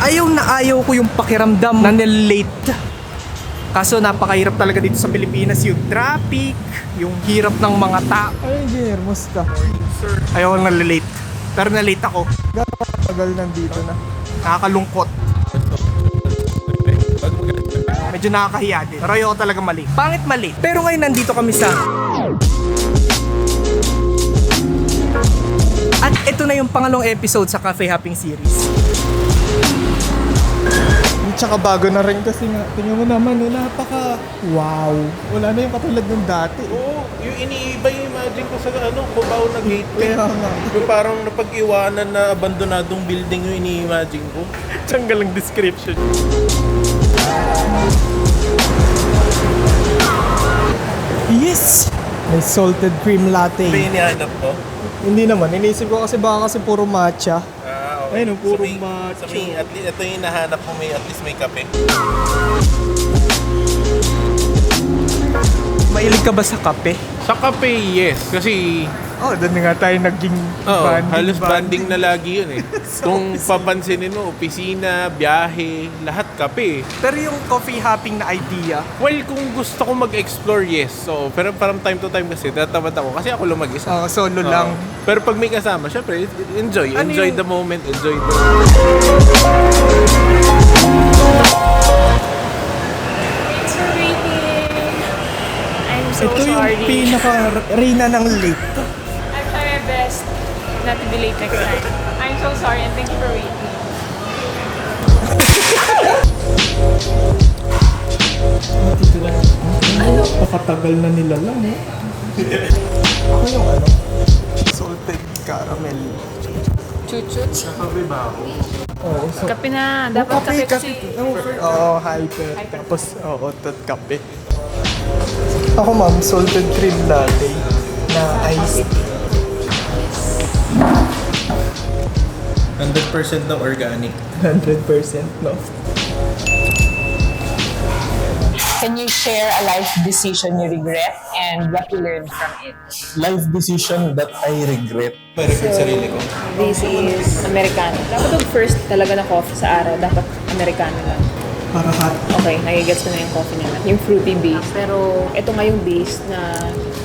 Ayaw na ayaw ko yung pakiramdam na nilate. Kaso napakahirap talaga dito sa Pilipinas yung traffic, yung hirap ng mga tao. Ay, engineer, musta? Sir, ayaw ko nalilate. Pero nalate ako. Gano'ng tagal nandito na? Nakakalungkot. Medyo nakakahiya din. Pero ayoko talaga mali. Pangit mali. Pero ngayon nandito kami sa... At ito na yung pangalong episode sa Cafe Hopping series. Tsaka bago na rin kasi nga, tingnan mo naman, eh, napaka wow. Wala na yung katulad ng dati. Oo, yung iniiba yung imagine ko sa ano, Cubao na gateway. Kaya nga. Yung parang napag-iwanan na abandonadong building yung ini-imagine ko. Tanggal ang description. Yes! May salted cream latte. Ito yung inihanap ko. Hindi naman, inisip ko kasi baka kasi puro matcha. Ayun, puro So, may- macho. So may, at least, ito yung hinahanap ko, may, at least may kape. Mahilig ka ba sa kape? Sa kape, yes. Kasi Oh, doon nga tayo naging Oo, banding. halos banding na lagi yun eh. Kung papansinin mo, opisina, biyahe, lahat kape. Pero yung coffee hopping na idea, Well, kung gusto ko mag-explore, yes. So, pero parang time to time kasi, tatamad ako. Kasi ako lang mag-isa. ah, solo Oo. lang. Pero pag may kasama, syempre, enjoy. Ano enjoy yung- the moment, enjoy the... Thanks for waiting. I'm so Ito yung sorry. pinaka-reyna ng late. not to be late next time. I'm so sorry and thank you for waiting. Pakatagal na nila lang, eh. Ako yung ano, salted caramel. Chuchut. Oo, so, Kape na. Dapat kape, kasi. Oo, hyper. Tapos, oo, tot kape. Ako ma'am, salted cream latte na iced. 100% na organic. 100% no? Can you share a life decision you regret and what you learned from it? Life decision that I regret. Regret sarili ko. This is Americano. Dapat yung first talaga na coffee sa araw, dapat Americano lang. Para hot. Okay, nagigets ko na yung coffee naman. Yung fruity base. Pero ito nga yung base na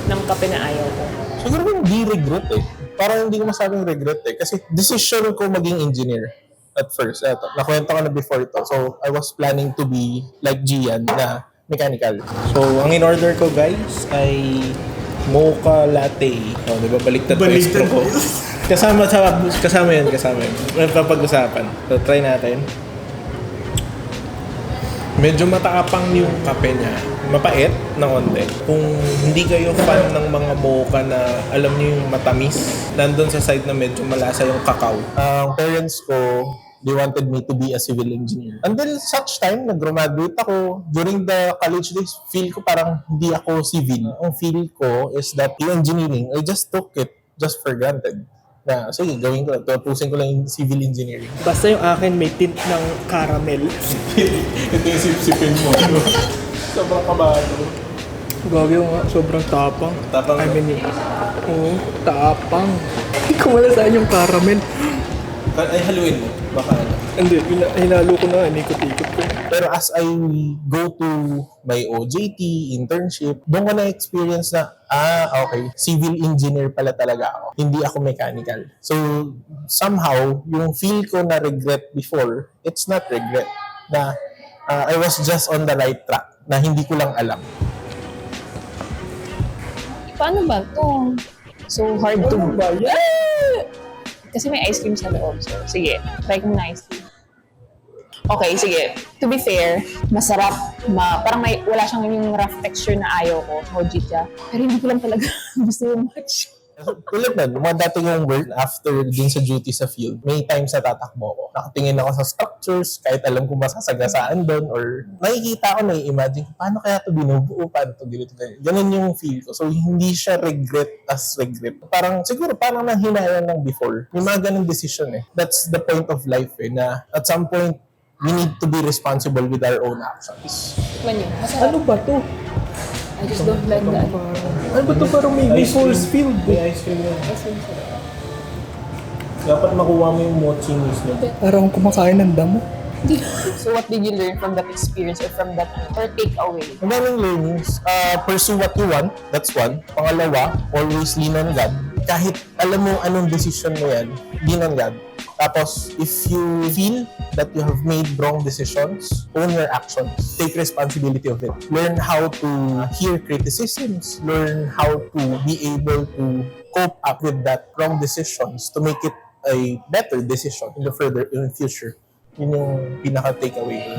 ng kape na ayaw ko. Siguro hindi regret eh. Parang hindi ko masabing regret eh. Kasi decision ko maging engineer at first. Eto, nakwento ko na before ito. So, I was planning to be like Gian na mechanical. So, ang in-order ko guys ay mocha latte. O, di ba? Baliktad ko Baliktad ko. Kasama, sa, kasama yan, kasama yan. May papag-usapan. So, try natin. Medyo matapang yung kape niya. Mapait na konti. Kung hindi kayo fan ng mga mocha na alam niyo yung matamis, nandun sa side na medyo malasa yung kakao. Ang parents ko, they wanted me to be a civil engineer. Until such time, nag-graduate ako. During the college days, feel ko parang hindi ako civil. Ang feel ko is that yung engineering, I just took it just for granted. Na, sige, gawin ko. Tutusin ko lang yung civil engineering. Basta yung akin may tint ng caramel. Ito yung sip-sipin mo. Sobrang kabado. Gagi nga, sobrang tapang. Tapang I mean, oo, tapang. Hindi ko malasaan yung caramel. Ay, haluin mo. Baka ano. Hindi, hina- hinalo ko na, inikot-ikot ko. Pero as I go to my OJT, internship, doon ko na-experience na, ah, okay, civil engineer pala talaga ako. Hindi ako mechanical. So, somehow, yung feel ko na regret before, it's not regret. Na ah, I was just on the right track na hindi ko lang alam. Paano ba to? So hard to... ba yan? Kasi may ice cream sa loob. So, sige, try ko na ice cream. Okay, sige. To be fair, masarap. Ma, parang may, wala siyang yung rough texture na ayaw ko. Hoji siya. Pero hindi ko lang talaga gusto yung much. Tulad nun, mga dati yung work after din sa duty sa field, may times na tatakbo ko. Nakatingin ako sa structures, kahit alam ko masasagasaan doon, or nakikita ko, na-imagine ko, paano kaya ito binubuo, paano ito ganito, ganito. Ganun yung feel ko. So, hindi siya regret as regret. Parang, siguro, parang nanghinayang lang before. May mga ganun decision eh. That's the point of life eh, na at some point, we need to be responsible with our own actions. Nyo. Masarap. Ano ba to? I just don't like the ano. Ba to parang may force field? May ice cream yun. Dapat makuha mo yung mochi mismo. Parang kumakain ng damo. So what did you learn from that experience or from that or take away? Ang daming learnings. Uh, pursue what you want. That's one. Pangalawa, always lean on God. Kahit alam mo anong decision mo yan, lean on God. Tapos, if you feel that you have made wrong decisions, own your actions. Take responsibility of it. Learn how to hear criticisms. Learn how to be able to cope up with that wrong decisions to make it a better decision in the further in the future. Yun yung pinaka takeaway ko.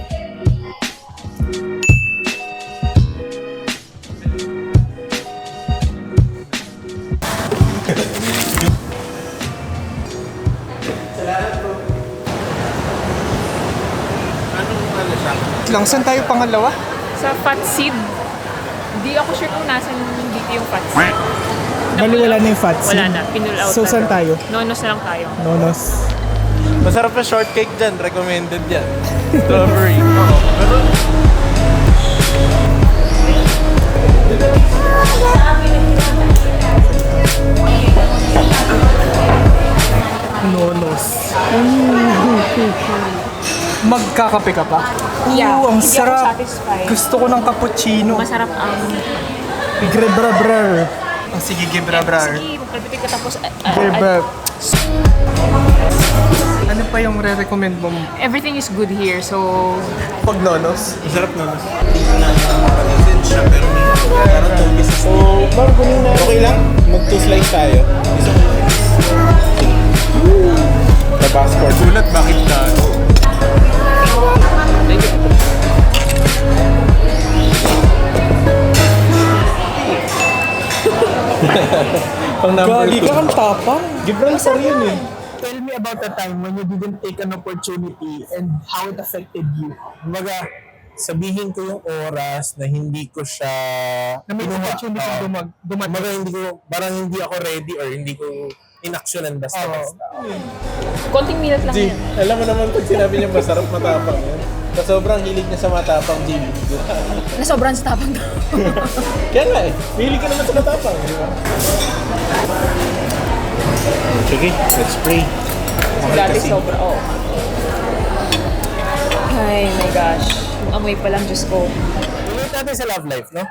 Lang, saan tayo pangalawa? Sa fat seed, hindi ako sure kung nasan dito yung fat seed. Bali wala na yung fat Wala na, pinull out So, na saan tayo? Nonos na lang tayo. Nonos. Masarap na shortcake dyan. Recommended yan. Strawberry. Nonos. Magkakape ka pa? Yeah, Ooh, ang hindi ako sarap. satisfied. Gusto ko ng cappuccino. Masarap ang... Grebra-brar. Oh, sige, gebra-brar. Sige, magkalpitin ka tapos... uh, uh, Gebra. Ano pa yung re-recommend mo everything is good here, so... pag nonos? Masarap na. Tingnan na pero two pieces. So, okay lang? Mag two slice tayo. Isa ko. Pang number Gagi two. ka, ang tapang. Gibran sa yun eh. Tell me about the time when you didn't take an opportunity and how it affected you. Kumbaga, sabihin ko yung oras na hindi ko siya Na may kinuha. opportunity Oo. dumag, dumating. Kumbaga, hindi ko, parang hindi ako ready or hindi ko inaksyonan basta-basta. Konting minute lang G, yan. alam mo naman pag sinabi niya masarap matapang yun. Sa sobrang hilig niya sa matapang, G. Na sobrang tapang daw. Kaya nga eh, hilig ka naman sa matapang, di ba? Sige, let's pray. Dati sobra, oh. Ay my gosh. Yung amoy pa lang, Diyos ko. Ulit natin sa love life, no?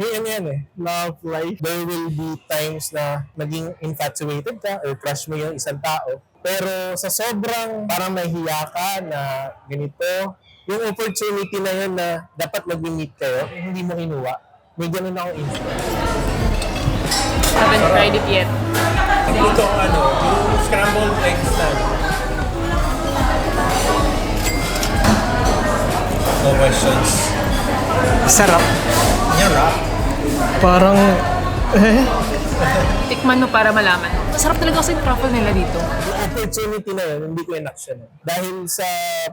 May ano yan eh, love life. There will be times na naging infatuated ka or crush mo yung isang tao. Pero sa sobrang parang nahiya ka na ganito, yung opportunity na yun na dapat mag-meet kayo, eh, hindi mo kinuha. May ganun akong instance. Haven't tried it yet. Ito ang ano, yung scrambled eggs na. No questions. Sarap. Yarap. Parang, eh, Tikman mo para malaman. Masarap talaga kasi yung truffle nila dito. Yung opportunity na yun, hindi ko inaction. Dahil sa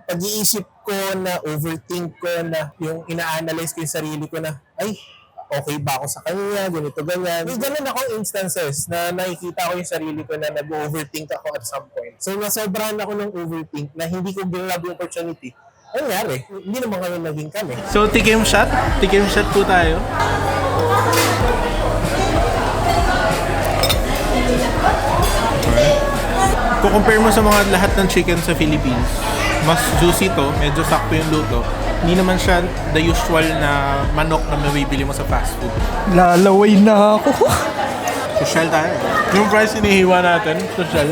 pag-iisip ko na overthink ko na yung ina-analyze ko yung sarili ko na, ay, okay ba ako sa kanya, ganito, ganyan. May ganun akong instances na nakikita ko yung sarili ko na nag-overthink ako at some point. So, nasobrahan ako ng overthink na hindi ko ginlab yung opportunity. Ano nangyari? Hindi naman kami naging kami. So, tikim shot? Tikim shot po tayo. Kung compare mo sa mga lahat ng chicken sa Philippines, mas juicy to, medyo sakto yung luto. Hindi naman siya the usual na manok na mabibili mo sa fast food. lalaway na ako. Social tayo. Yung price inihiwa natin, social.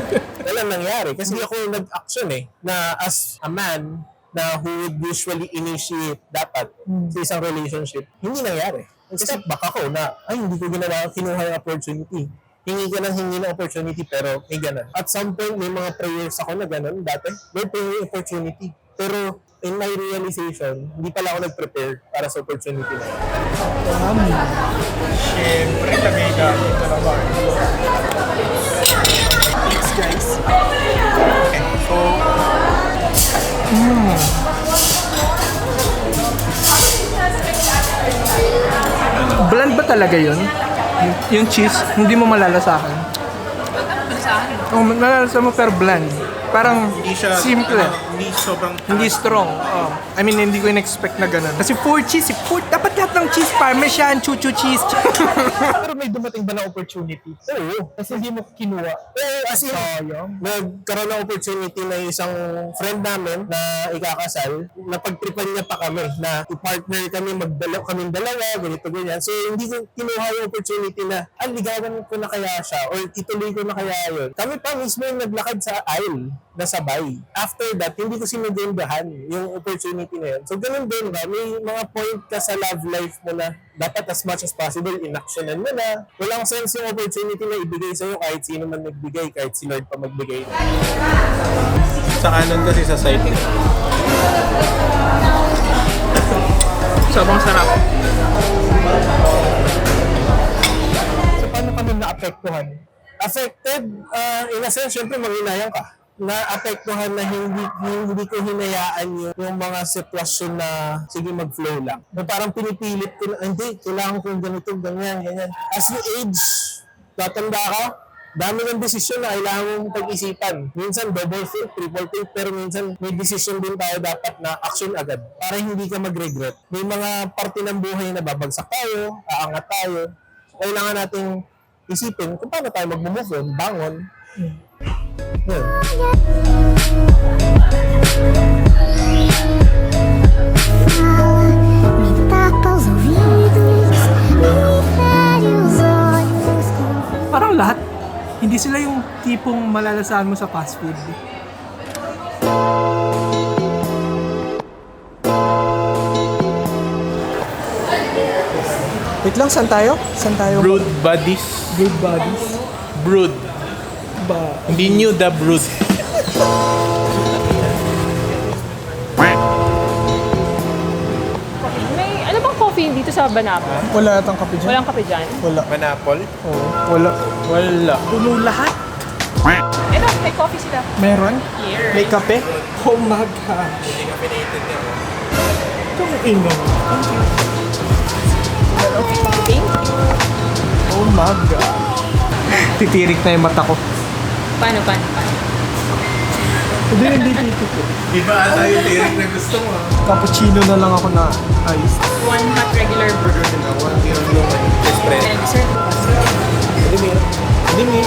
Walang nangyari. Kasi ako nag-action eh, na as a man, na who would usually initiate dapat sa isang relationship, hindi nangyari. Step back ako na, ay, hindi ko ginawa, kinuha yung opportunity. Hingi ka ng hingi ng opportunity, pero may ganun. At some point, may mga prayers ako na ganun dati. May prayer opportunity. Pero in my realization, hindi pala ako nag-prepare para sa opportunity na yun. Siyempre, tagay gamit na naman. Thanks, guys. Okay, so... Mm. Bland ba talaga yun? Yung, yung cheese, hindi mo malalasahan. Oh, malalasa mo pero bland. Parang Hindi siya, simple. ano, hindi hindi sobrang Hindi strong. Oh. I mean, hindi ko in-expect na ganun. Kasi four cheese, eh. four, dapat lahat ng cheese, parmesan, chuchu cheese. Pero may dumating ba na opportunity? Oo. Kasi hindi mo kinuha. Eh, as in, nagkaroon ng opportunity na isang friend namin na ikakasal, napagtripan niya pa kami na i-partner kami, magdala kami dalawa, ganito, ganyan. So, hindi ko kinuha yung opportunity na, ah, ligawan ko na kaya siya or ituloy ko na kaya yun. Kami pa mismo yung naglakad sa aisle na sabay. After that, hindi ko sinugundahan yung opportunity na yun. So, ganun din ba? May mga point ka sa love life mo na dapat as much as possible, inactionan mo na. Walang sense yung opportunity na ibigay sa'yo kahit sino man nagbigay, kahit si Lord pa magbigay. Sa kanan kasi sa side. Sobrang sarap. So, paano ka nun naapektuhan? affected, uh, in a sense, syempre manginayang ka. Na-apektuhan na hindi, hindi ko hinayaan yung, yung mga sitwasyon na sige mag-flow lang. Na parang pinipilit ko hindi, kailangan ko ganito, ganyan, ganyan. As you age, tatanda ka, dami ng desisyon na kailangan mong pag-isipan. Minsan double think, triple think, pero minsan may decision din tayo dapat na action agad para hindi ka mag-regret. May mga parte ng buhay na babagsak tayo, aangat tayo. Kailangan nating isipin kung paano tayo mag-move on, bangon. Parang lahat. Hindi sila yung tipong malalasahan mo sa fast food. Wait lang, saan tayo? Saan tayo? Brood buddies. Good bodies. Brood. Ba? Hindi new the brood. May, ano bang coffee dito sa Banapa? Wala atang kape dyan. Walang kape dyan? Wala. Manapol? Oo. Wala. Wala. Puno lahat. Ito, may coffee sila. Meron? Here. May kape? Oh my niya. Itong ino. Pink? Oh my God. Titirik na yung mata ko. Paano, paano, paano? Hindi, hindi dito po. Iba ata yung tirik na gusto mo. Cappuccino na lang ako na ice. One hot regular burger. One kilo yung espresso. Sir, Hindi. Hindi mo.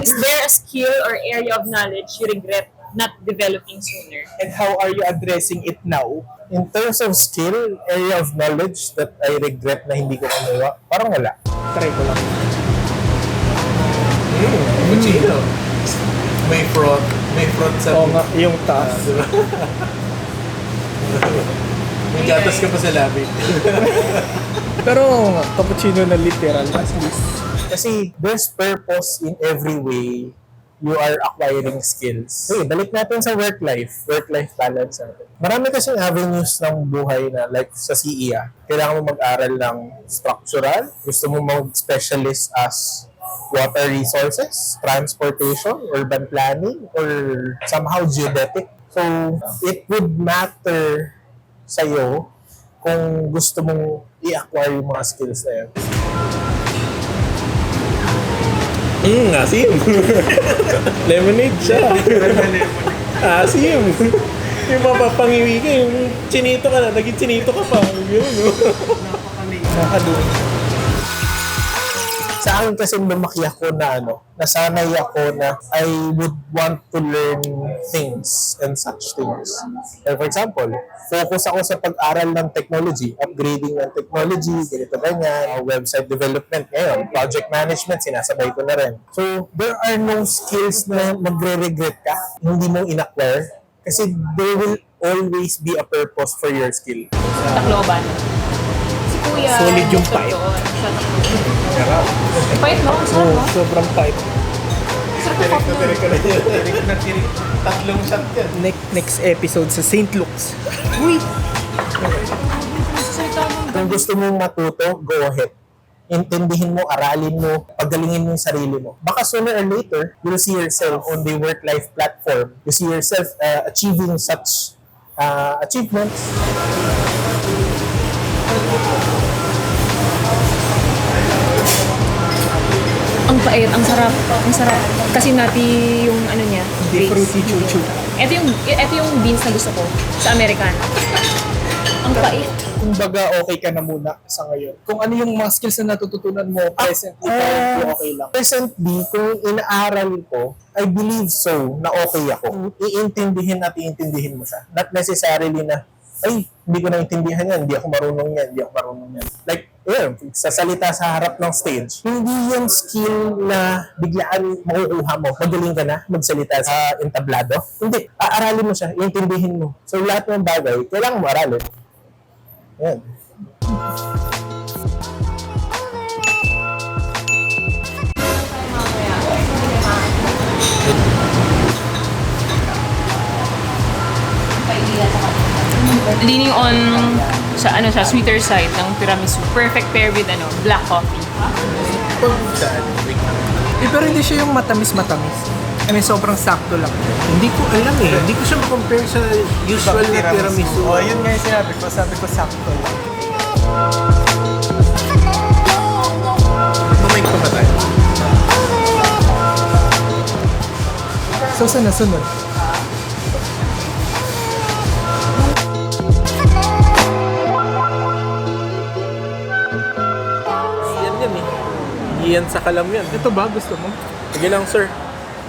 is there a skill or area of knowledge you regret not developing sooner? And how are you addressing it now? In terms of skill, area of knowledge that I regret na hindi ko kinuha, parang wala. Try ko lang. Cappuccino. May fraud. May fraud sa Oo nga, yung taas. May gatas ka pa sa labi. Pero nga, cappuccino na literal. At least. Kasi there's purpose in every way you are acquiring skills. Okay, balik natin sa work life, work-life balance natin. Marami kasing avenues ng buhay na like sa CEA. Kailangan mo mag-aral ng structural, gusto mo mag-specialist as water resources, transportation, urban planning, or somehow geodetic. So, it would matter sa'yo kung gusto mong i-acquire yung mga skills na yun. Hmm, asim. Lemonade siya. asim. yung mapapangiwi ka, yung chinito ka na, naging chinito ka pa. Yun, no? Nakadun. Sa akin kasi lumaki ako na ano, nasanay ako na I would want to learn things and such things. Like for example, focus ako sa pag-aral ng technology, upgrading ng technology, ganito ganyan, uh, website development ngayon, project management, sinasabay ko na rin. So, there are no skills na magre-regret ka, hindi mo in-acquire, kasi there will always be a purpose for your skill. Tacloban. Kuya. Solid yung pipe. takloban. Pipe, no? Sarap, no? sobrang pipe. Sarap. Tirik na. Tirik na tirik. Tatlong shot yan. Next, next episode sa St. Luke's. Uy! Kung gusto mong matuto, go ahead. Intindihin mo, aralin mo, pagalingin mo yung sarili mo. Baka sooner or later, you'll see yourself on the work-life platform. You see yourself uh, achieving such uh, achievements. Pait, ang sarap, ang sarap. Kasi nati yung ano niya, Hindi fruity chuchu. Ito yung, ito yung beans na gusto ko sa American. Ang pait. Kung baga okay ka na muna sa ngayon. Kung ano yung mga skills na natututunan mo presently, currently okay lang. Presently, kung inaaral ko, I believe so, na okay ako. Iintindihin at iintindihin mo siya. Not necessarily na, ay, hindi ko naintindihan yan, hindi ako marunong yan, hindi ako marunong yan. Like, yun, sa salita sa harap ng stage, hindi yan skill na biglaan makukuha mo. Magaling ka na magsalita sa entablado. Hindi, aaralin mo siya, iintindihin mo. So, lahat ng bagay, kailangan mo aralin. Yan. Leaning on sa ano sa sweeter side ng tiramisu. Perfect pair with ano, black coffee. Eh, pero hindi siya yung matamis-matamis. I mean, sobrang sakto lang. Hindi ko alam eh. Hindi ko siya ma-compare sa usual na tiramisu. Oh, yun nga yung sinabi ko. Sabi ko sakto lang. Mamay pa ba tayo? So, saan nasunod? Yan sa kalam yan. Ito ba? Gusto mo? Sige lang, sir.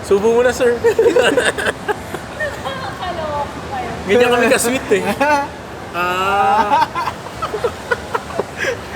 Subo mo na, sir. Ganyan kami ka-sweet eh. Ah,